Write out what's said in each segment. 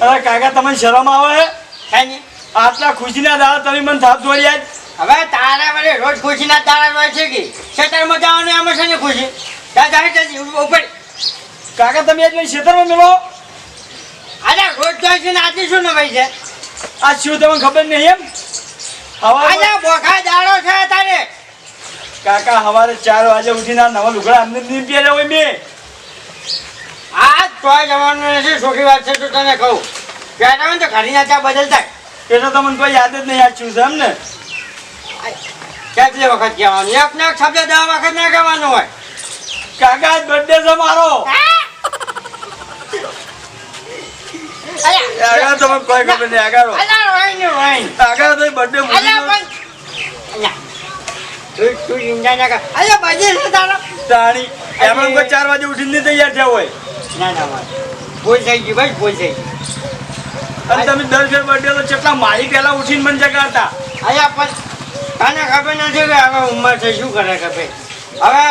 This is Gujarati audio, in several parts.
અરે કાકા તમને શરમ આવે? કાંઈ. આટલા ખુશીના દાડા તમે મને થાપ દોડી આજ. હવે તારા વડે રોજ ખુશીના તારા હોય છે કે? ખેતરમાં જવાનું એમાં છે ને ખુશી? ત્યાં જાય છે ઉપર કાકા તમે મને ખેતરમાં મેળો અરે રોજ જાય છે ને આજે શું નવાઈ છે? આ શું તમને ખબર નહીં એમ? હવા આજે બોખા દાડો છે તારે. કાકા સવારે ચાર વાગે ઉઠીને આ નવા લુગડા અમને નહીં પહેર્યા હોય મેં. આ તોય જવાનું નથી સુખી વાત છે તો તને કહું. હોય ને તો ઘડી નાચા બદલતા તો તમને કોઈ યાદ જ નહીં યાદ છું એમ ને? કેટલી વખત કહેવાનું? એક ને એક શબ્દ દસ વખત ના કહેવાનું હોય. કાકા બર્થડે છે મારો. આગળ તમને કોઈ ખબર નહીં આગળ તો બર્થડે તું ચિંતા ના કર. અલા બજે છે તારો. તાણી. એમાં કોઈ ચાર વાગે ઉઠીને તૈયાર થયા હોય. ના ના ભૂલ થઈ ગઈ ભાઈ ભૂલ થઈ ગઈ. અને તમે દર ફેર બર્થડે તો કેટલા મારી પહેલા ઉઠીને મને જગાડતા. અહીંયા પણ તને ખબર નથી કે હવે ઉંમર છે શું કરે કે ભાઈ? હવે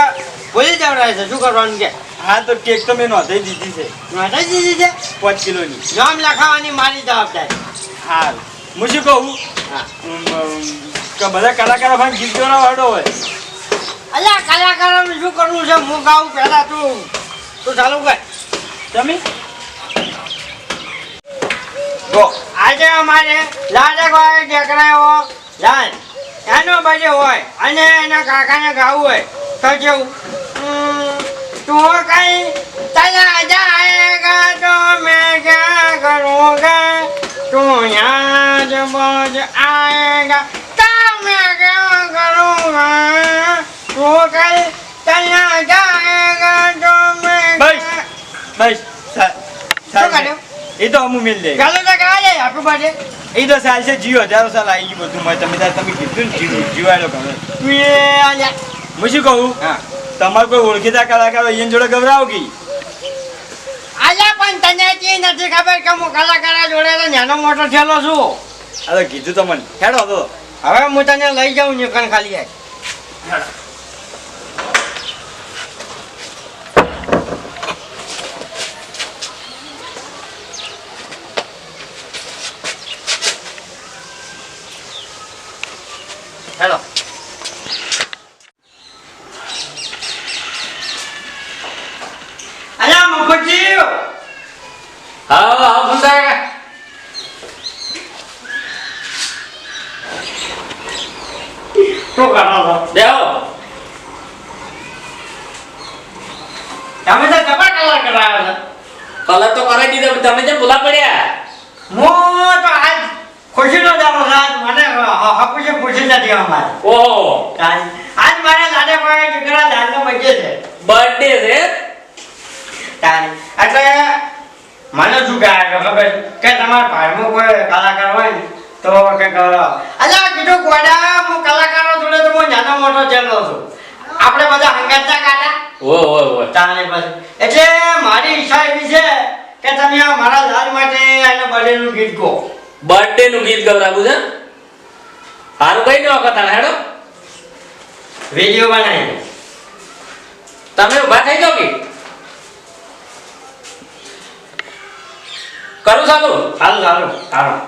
ભૂલી જવડાય છે શું કરવાનું કે? હા તો કેક તો મેં નોંધાઈ દીધી છે. નોંધાઈ દીધી છે? પાંચ કિલોની. નામ લખાવાની મારી જવાબદારી. હા હું શું કહું? કે બધા કલાકારો ભાઈ ગીત ગાવા વાળો હોય. અલ્યા કલાકારોને શું કરવું છે? હું ગાઉં પહેલા તું. તું ચાલુ કર. આજે અમારે લાડકવાળા ટેકરાઓ લાલ એનો બજે હોય અને એના કાકાને ગાવું હોય. તો જેવું તું કઈ તલા જાયગા તો મેં ક્યાં કરૂંગા? તું યાદ બજ આયગા તો મેં ક્યાં કરૂંગા? તું કઈ તલા જાયગા તો મેં બસ. સારું? એ તો અમુ મિલ દે. ચાલો તો ગાવા જાય આપણું માટે. એ તો સાલ છે જીઓ હજારો સાલ આવી ગયું બધું. મેં તમે તમે કીધું ને જીવ. જીવાયેલો ગમે તું એ હું શું કહું? હા. તમારે કોઈ ઓળખીતા કલાકારો અહીંયા જોડે ગભરાવો કે? આલ્યા પણ તને તી નથી ખબર કે હું કલાકારા જોડે નાનો મોટો થયેલો છું. અરે કીધું તો મને. હેડો તો. હવે હું તને લઈ જાઉં નીકળ ખાલી આય. હેલો. અલ્યા મફતજી હા હા ફૂંસાય શું કરો છો દેવો તમે તો જબર કલર કરાવ્યો છે કલર તો કરાવી દીધો પણ તમે જેમ ભૂલા પડ્યા હું તો આજ ખુશીનો દાડો છે આજ મને હકુશે ખુશી નથી અમારે. ઓહો. આજ મારા દાદા ભાઈ દીકરા દાદા બર્થડે છે. બર્થડે છે? તારે. એટલે મને શું કહે ખબર? કે તમારા ભાઈમાં કોઈ કલાકાર હોય ને તો કે અલ્યા કીધું ગોડા હું કલાકારો જોડે તો હું નાનો મોટો ચેલો છું. આપણે બધા હંગાતા કાટા ઓ ઓ ઓ તારે બસ. એટલે મારી ઈચ્છા એવી છે કે તમે આ મારા લાલ માટે આને બર્થડે નું ગીત કહો બર્થડે નું ગીત ગવરાવું છે? હારું કઈ દો હેડો. વીડિયો બનાવી તમે ઊભા થઈ જાઓ કે? કરું ચાલુ હાલ સારું સારું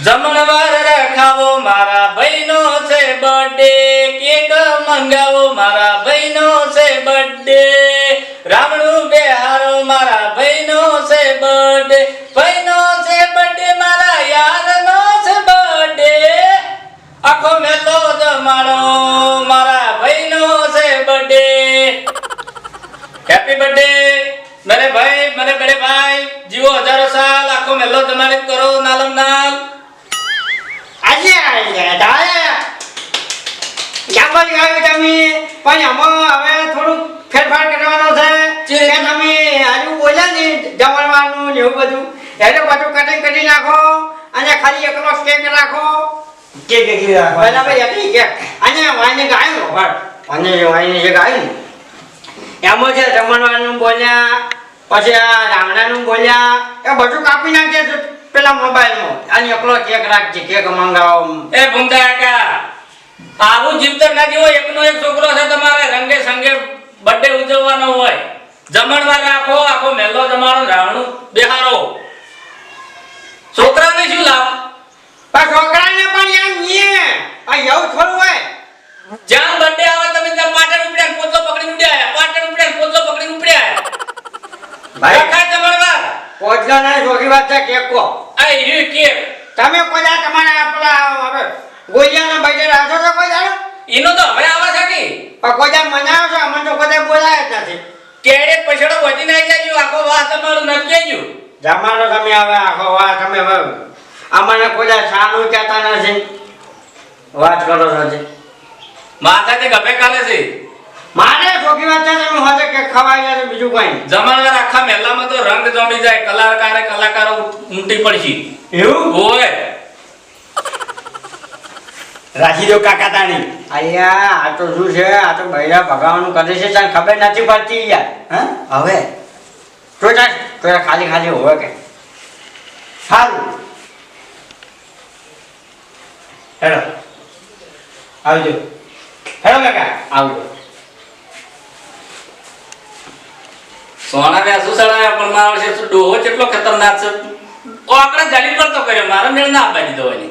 જમણવાર રખાવો મારા ભાઈનો છે બર્થડે કેક મંગાવો મારા ભાઈનો છે બર્થડે રામણું બેહારો મારા આખો મેલો જમાડો મારા ભાઈનો છે બર્થડે હેપી બર્થડે મેરે ભાઈ મેરે બડે ભાઈ જીવો હજારો સાલ આખો મેલો જમાડિત કરો નાલમ નાલ. આજે આયા દાદા જાંબલ આવી તમે? પણ આમાં હવે થોડુંક ફેરફાર કરવાનો છે. કે તમે આજુ બોલ્યા ને જમણવાનું ને એવું બધું. એટલે બધું કટિંગ કરી નાખો અને ખાલી એકલો સ્ટેક રાખો કેક એકલી રાખો બરાબર એકલી કેક અને વાઈને ગાયું બસ અને વાઈને જે ગાયું એમાં છે જમણવાનું બોલ્યા પછી આ રામણાનું બોલ્યા એ બધું કાપી નાખે છે પેલા મોબાઈલમાં અને એકલો કેક રાખજે કેક મંગાવો એ ભૂમતા કાકા આવું જીવતર ના જેવો એકનો એક છોકરો છે તમારે રંગે સંગે બર્થડે ઉજવવાનો હોય જમણવાર રાખો આખો મેલો જમાડો રાવણું બેહારો છોકરાને શું લાવ પણ છોકરાને પણ એમ નહીં આ એવું થોડું હોય. જ્યાં બર્થડે આવે તમે ત્યાં પાટણ ઉપડ્યા પોતો પકડી ઉડ્યા પાટણ ઉપડ્યા પોતો પકડી ઉપડ્યા ભાઈ કાય તમારે વાર પોચલા ના જોગી વાત છે કેકો આ હીરી કેક તમે દા તમારા પેલા હવે ગોજિયાના બજે રાખો તો કોઈ જાણો એનો તો હવે આવે છે કે? પણ કોઈ દા મનાવો છો અમને તો કોઈ બોલાય જ નથી. કેડે પછડો વધી નાઈ જાય આખો વાત તમારું નક્કી ગયું. જમાનો તમે આવે આખો વાત તમે હવે. અમને કોઈ સાનું કહેતા નથી. વાત કરો છો જે. માતાજી ગભે કાલે છે? મારે ખોખી વાત છે તમે હોજે કે ખવાઈ જાય બીજું કઈ. નહીં. આખા મહેલામાં તો રંગ જમી જાય કલાકારે કલાકારો ઊંટી પડશે. એવું? ઓય રાખી દો કાકા તાણી. અહીંયા આ તો શું છે? આ તો બૈરા ભગાવાનું કરે છે તને ખબર નથી પડતી યાર હા? હવે? તો ચાલ તો ખાલી ખાલી હોય કે. સારું હેડો આવજો. હેડો કાકા. આવજો. સોના ને શું સડાયા પણ મારો છે ડોહો કેટલો ખતરનાક છે? ઓ આપણે જાલી પર તો કર્યો મારો મેળ ના આપવા દીધો એની.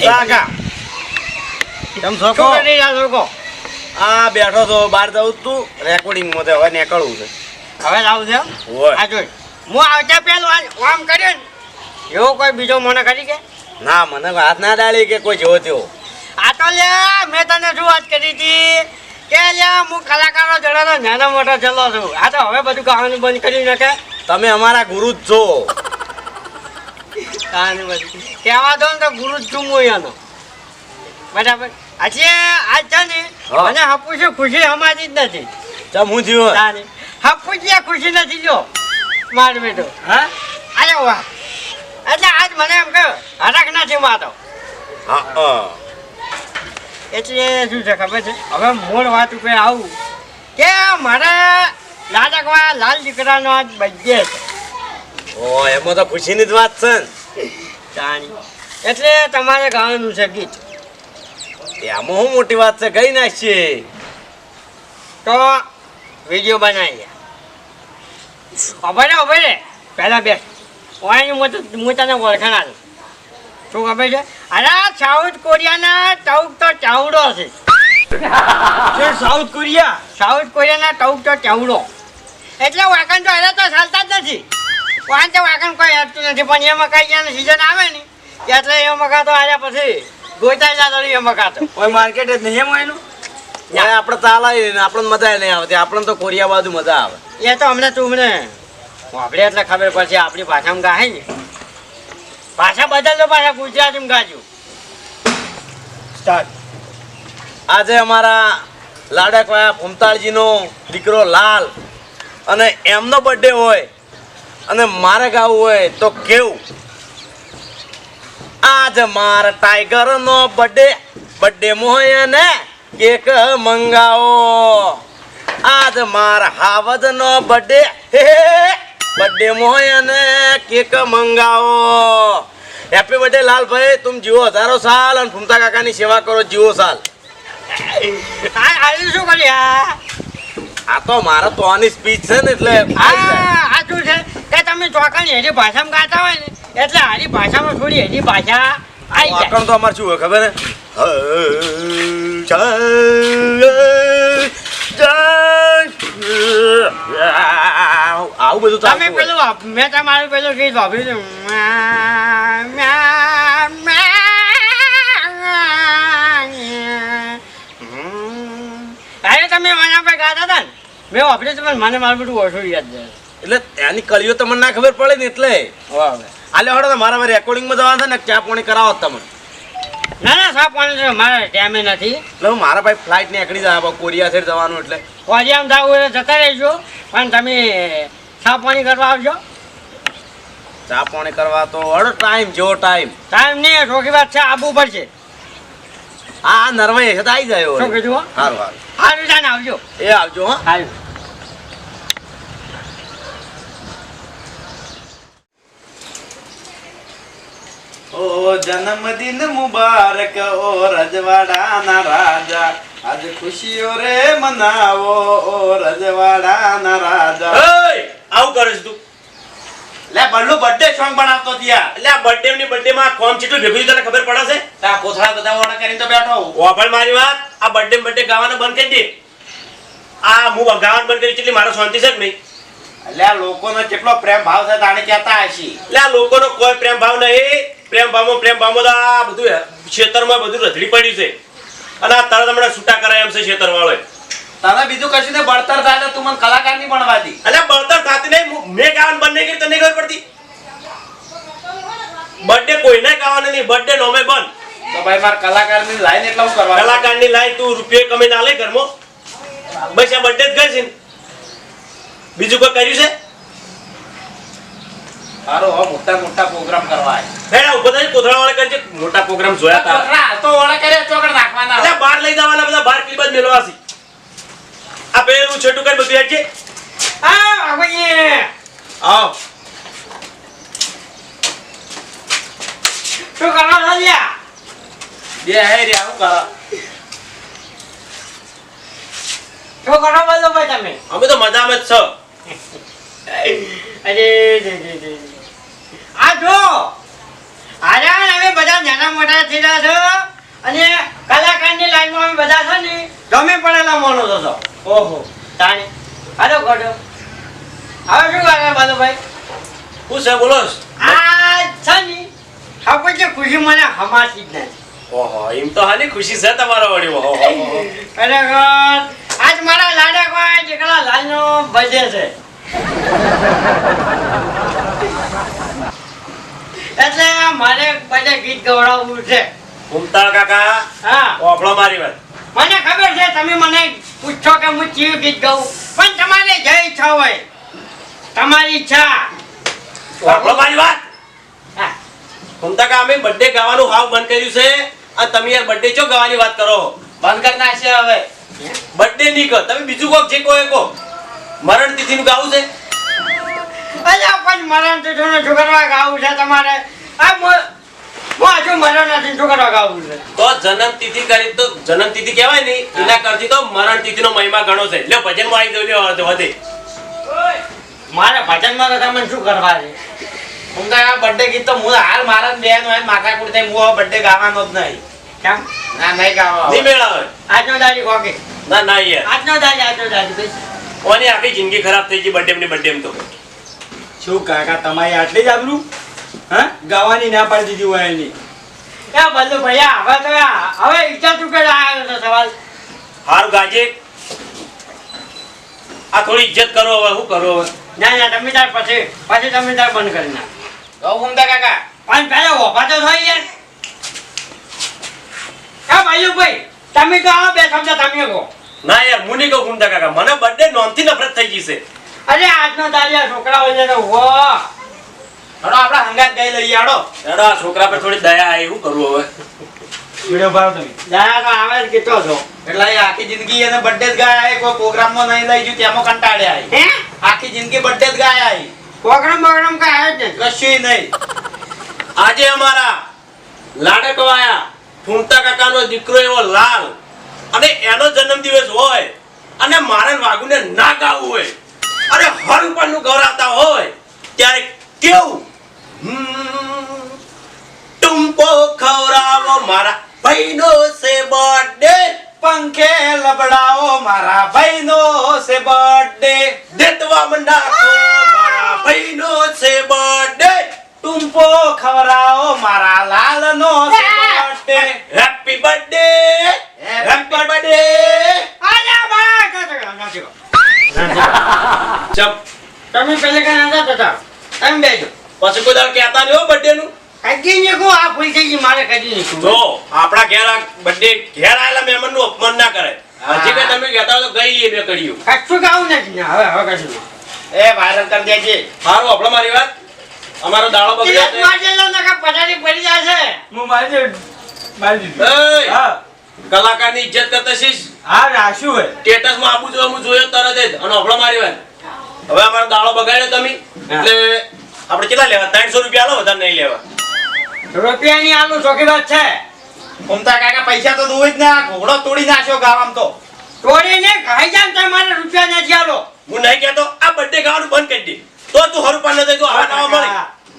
કાકા. કેમ છો શું કરી રહ્યા છો કો? આ બેઠો તો બહાર જવું તું. રેકોર્ડિંગમાં હવે નીકળવું છે. હવે લાવું છે. આ જોઈ. હું આવતા પેલું આ- આમ કર્યો ને એવો કોઈ બીજો મને કરી કે? ના મને હાથ ના ડાળી કે કોઈ જેવો તેવો. આ તો લે મેં તને શું વાત કરી હતી? કે લે હું કલાકારો જણાનો નાનો મોટો ચલો છું. આ તો હવે બધું કહાની બંધ કરી નાખે. તમે અમારા ગુરુ જ છો. કહેવા દો ને તો ગુરુ જ છું હું એનો બરાબર? આજે આજ છે ને હા. મને હપુસી ખુશી અમારી જ નથી. ચમ હું જીવો તાને હપુસી ખુશી નથી જો. માર બેટો. હા? અરે વાહ. એટલે આજ મને એમ કે હરખ નથી મારો હા હા. એટલે શું છે ખબર છે? હવે મૂળ વાત ઉપર આવું કે મારે લાડકવા લાલ દીકરાનો આજ બર્થડે છે. ઓ એમાં તો ખુશીની જ વાત છે ને. જાણી. એટલે તમારે ગાવાનું છે ગીત. એમાં શું મોટી વાત છે કઈ નાખીએ તો વીડિયો બનાવીએ. ખબર ખબર છે? પહેલાં બેસ ઓય હું તને ઓળખાણ આલું શું ખબર છે? અરે સાઉથ કોરિયાના ટૌક તો ચાવડો છે. સાઉથ કોરિયા સાઉથ કોરિયાના ટૌક તો ચાવડો. એટલે વાકણ તો અરે તો ચાલતા જ નથી. વાંચે વાકણ કોઈ હતું નથી પણ એ મકા જ્યાં સિઝન આવે ને. એટલે એ મકા તો આવ્યા પછી. ગોતાઈ જતો એમાં તો કોઈ માર્કેટ જ નહીં એમ એનું? ઓય આપણે તાલા ને આપણને મજા નહીં આવતી આપણને તો કોરિયા બાજુ મજા આવે. એ તો અમને તું મને આપણે એટલે ખબર પડશે આપણી ભાષામાં ગાય ને. ભાષા બદલતો પાછા ગુજરાતીમાં ગાજો. સ્ટાર્ટ આજે અમારા લાડકવાયા ભૂમતાળજીનો દીકરો લાલ અને એમનો બર્થડે હોય અને મારે ગાવું હોય તો કેવું? આજ માર ટાઈગર નો બર્થડે બર્થડે મોય ને કેક મંગાવો. આજ માર હાવજ નો બર્થડે બર્થડે મોય ને કેક મંગાવો. હેપી બર્થડે લાલભાઈ તુમ જીવો હજારો સાલ અને ફૂમતા કાકાની સેવા કરો જીવો સાલ. આ આજે શું કરી આ? તો મારા તો આની સ્પીચ છે ને એટલે આ શું છે? કે તમે ચોકાની હેરી ભાષામાં ગાતા હોય ને એટલે હારી ભાષામાં થોડી એની ભાષા આવી જાય. તો અમારે શું હોય ખબર હે? આવું બધું તમે પેલું મેં તમારું પેલું ગીત વાપર્યું. અરે તમે મને પર ગાતા હતા ને? મેં વાપર્યું પણ મને મારું બધું ઓછું યાદ એટલે એની કળીઓ તમને ના ખબર પડે ને એટલે. આલે હળો ને મારા રેકોર્ડિંગમાં જવા છે ને ચા પાણી કરાવો તમે ના ના સાફ પાણી છે મારે ટાઈમે નથી. એટલે મારા ભાઈ ફ્લાઇટ નીકળી જાય કોરિયા સાઈડ જવાનું એટલે. કોરિયામ જાવ એટલે જતા રહીશું પણ તમે સાફ પાણી કરવા આવજો. ચા પાણી કરવા તો હળો ટાઈમ જો ટાઈમ ટાઈમ નહીં છોકરી વાત છે આબુ પડશે હા નરવાઈ છે તો આવી જાય શું કીધું સારું સારું સારું આવજો. એ આવજો હા. સારું ઓ જન્મદિન મુબારક ઓ રજવાડાના રાજા. આજ ખુશીઓ રે મનાવો ઓ રજવાડાના રાજા. આવું કરે છે તું. લે બલ્લુ બર્થડે સોંગ બનાવતો ત્યાં. એટલે આ બર્થડે ની બર્થડે માં કોમ કેટલું ભેગું તને ખબર પડે છે? તા કોથળા બધા ઓડા કરીને તો બેઠો હું. વાપર મારી વાત આ બર્થડે બર્થડે ગાવાનું બંધ કરી દે. આ હું ગાવાનું બંધ કરી ચીટલી મારો શાંતિ છે કે નહીં? એટલે આ લોકોનો કેટલો પ્રેમ ભાવ છે તાણે કહેતા હશી. એટલે આ લોકોનો કોઈ પ્રેમ ભાવ નહીં. પ્રેમ પામો પ્રેમ પામો તો આ બધું ખેતરમાં બધું રથડી પડ્યું છે. અને આ તરત હમણાં છૂટા કરાય એમ છે ખેતર વાળો તને બીજું કશું ને બળતર થાય તો મને કલાકારની બનવા દી. અને બળતર થતી નહીં. મેં ગાવાનું બંને કરી તને ખબર પડતી? બર્થડે કોઈને ગાવાનું નહીં. બર્થડે નોમે બંધ. તો ભાઈ મારે કલાકારની લાઈન એટલે હું કરવા કલાકારની લાઈન તું રૂપિયો ના લે ઘરમાં. બસ આ બર્થડે જ ગઈ છે ને. બીજું કોઈ કર્યું છે? સારો હવે મોટા મોટા પ્રોગ્રામ કરવા બેડા ઊભો થઈ કોથળા વાળા કરજે મોટા પ્રોગ્રામ જોયા તા છોકરા તો ઓળે કર્યા ચોકડ નાખવાના. એટલે બહાર લઈ જવાના બધા બહાર ક્લિપ જ મેળવા આ પેલું છોટું કઈ બધું હેઠ આ બાપુજી આવ. શું કરો છો બે હે રે આવું કરો? શું કરો બોલો ભાઈ તમે? અમે તો મજામાં જ છો. અરે. આ જો! આજે અમે બધા નાના મોટા થયેલા છો. અને કલાકારની લાઈનમાં અમે બધા છે ને ગમે પડેલા માણસો છો. ઓહો તાણી. હાલો ગોડો. હવે શું કરે બાલુભાઈ? હું છે બોલો આ છે ને આપણે જે ખુશી મને હમાતી જ નથી. ઓહો એમ તો હાની ખુશી છે તમારો વડી ઓહો ખરેખર આજ મારા લાડા કોઈ જેકલા લાલનો બજે છે. એટલે મારે બધે ગીત ગવડાવવું છે. ઘૂમતાળ કાકા હા. ઓફળો મારી વાત. મને ખબર છે તમે મને પૂછો કે હું ચીયું ગીત ગાઉં. પણ તમારે જય ઈચ્છા હોય તમારી ઈચ્છા. ઓફળો મારી વાત? હા. ઘૂમતા કા અમે બર્થડે ગાવાનું હાવ બંધ કર્યું છે. અને તમે યાર બર્થડે ચો ગાવાની વાત કરો? બંધ કરી નાખશે હવે. બર્થડે નહીં કહો તમે બીજું કોક જે કહો એ કહો મરણ તિથિનું ગાવું છે? અલ્યા પણ મરણ તીથું શું કરવા ગાવું છે તમારે. આ હજુ મરણ નથી શું કરવા ગાવું છે. તો જન્મ તિથિ કરી તો જન્મ તિથિ કહેવાય નહીં એના કરતી તો મરણ તિથિનો મહિમા ઘણો છે. લ્યો ભજનમાં આવી દો લ્યો વધે. મારે ભજનમાં તો તમને શું કરવા છે? હું તો આ બર્થડે ગીત તો હું હાલ મારા બેન હોય માથા કુડ થઈ હું બર્થડે ગાવાનો જ નહીં. કેમ? ના નહીં ગાવા નહીં મેળાવે આજનો દાડી કોકે? ના ના યાર. આજનો દાડી આજનો દાડી. ઓની આખી જિંદગી ખરાબ થઈ ગઈ બર્થડે ને બર્થડે તો. શું કાકા તમારી આટલી જ આબરૂ હા? ગાવાની ના પાડી દીધી હોય એની. ક્યાં બલ્લુ ભૈયા હવે તો હવે ઈચ્છા તું કે આવ્યો સવાલ? હારું ગાજે. આ થોડી ઇજ્જત કરો હવે શું કરો હવે? ના ના તમે તાર પછી પછી તમે તાર બંધ કરી ના કહું ઘૂમતા કાકા? પણ પહેલા ઓફા તો થઈ યાર હા ભાઈ તમે તો આવો બે શબ્દ તમે કહો ના યાર મુની કહું ઘૂમતા કાકા મને બર્થડે નોમથી નફરત થઈ ગઈ છે. અરે આજનો દાડિયા છોકરા હોય ને વો હડો આપડા હંગાત ગઈ લઈએ હડો આ છોકરા પર થોડી દયા આવી શું કરવું હવે? વિડિયો ભાવ તમે. દયા તો આવે જ કેટલો છો. એટલે આખી જિંદગી એને બર્થડે જ ગાયા કોઈ પ્રોગ્રામમાં નહીં લઈ ગયું તેમાં કંટાળ્યા આય હે? આખી જિંદગી બર્થડે જ ગાયા આય પ્રોગ્રામ પ્રોગ્રામ કઈ આવે જ નહીં. કશું નહીં. આજે અમારા લાડકવાયા ફૂમતા કાકાનો દીકરો એવો લાલ અને એનો જન્મદિવસ હોય અને મારે વાઘુને ના ગાવું હોય અને હર ઉપરનું ગૌરાતા હોય ત્યારે કેવું? ટુંપો ખવડાવો મારા ભાઈનો સે બર્થડે પંખે લબડાવો મારા ભાઈનો સે બર્થડે દેતવા મંડાકો મારા ભાઈનો સે બર્થડે ટુંપો ખવડાવો મારા લાલનો સે birthday happy birthday happy birthday આજા બા. ચપ તમે પેલે કઈ નતા થતા તમે બેજો પછી કોઈ દાડો કહેતા નહીં બર્થડે નું. કદી ને કો આ ભૂલ થઈ ગઈ મારે કદી નહીં. જો આપણા ઘેર આ બર્થડે ઘેર આયેલા મહેમાનનું અપમાન ના કરે. હજી કઈ તમે કહેતા હોય તો ગઈ લઈએ બે કડીઓ કશું ગાવું નથી ને? હવે હવે કશું એ વાયરલ કરી દેજે. સારું આપણો મારી વાત. અમારો દાડો બગડ્યો પછાડી પડી જાય હું મારી દે મારી દીધું હા. કલાકારની ઇજ્જત કરતા શીશ. હા રાખ્યું હોય? સ્ટેટસમાં આબુ જો હું જોયો તરત જ અને હફળો મારી વાત હવે અમારો દાડો બગાડ્યો તમે. એટલે આપણે કેટલા લેવા? ત્રણસો રૂપિયા આલો વધારે નહીં લેવા. રૂપિયાની આલુ ચોખી વાત છે ઉમતા કાકા પૈસા તો દોઈ જ ને આ ઘોડો તોડી નાખ્યો ગાવામાં તો. તોડી ને ખાઈ જાન તો મારે રૂપિયા નથી આલો. હું નહીં કહેતો આ બર્થડે ગાવાનું બંધ કરી દે. તો તું હરું પાને નથી તો આવા નવા મળે.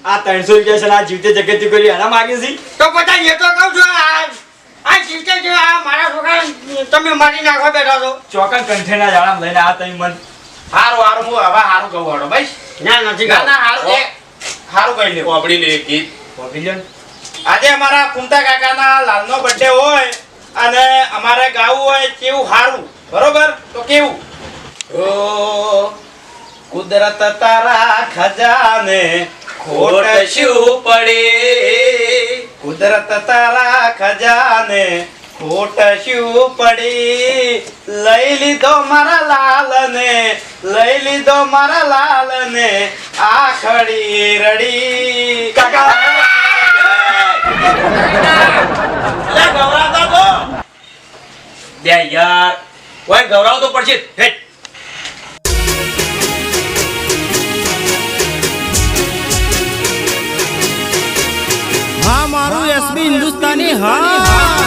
આ ત્રણસો રૂપિયા છે આ જીવતે જગતથી કરી આના માગે છે? તો બધા એ તો કહું છું આ આ જીવતે જો આ મારા છોકરા તમે મારી નાખો બેઠા છો. ચોકન કંઠેના જાળામાં લઈને આ તઈ મન. હારું હારું હું હવે હારું કહું હાડો ભાઈ. ના નથી ના હારું હારું કહી લે ગીત. પવેલિયન આજે અમારા કુંતા કાકાના લાલનો બર્થડે હોય અને અમારે ગાવું હોય કેવું હારું બરોબર? તો કેવું? ઓ કુદરત તારા ખજાને ખોટ શું પડે. કુદરત તારા ખજાને ખોટ શું પડી. લઈ લીધો મારા લાલને લઈ લીધો મારા લાલને આખડી રડી. કાકા લે બે યાર કોઈ ગવરાવ તો પડશે. હેટ. હિન્દુસ્તાની હા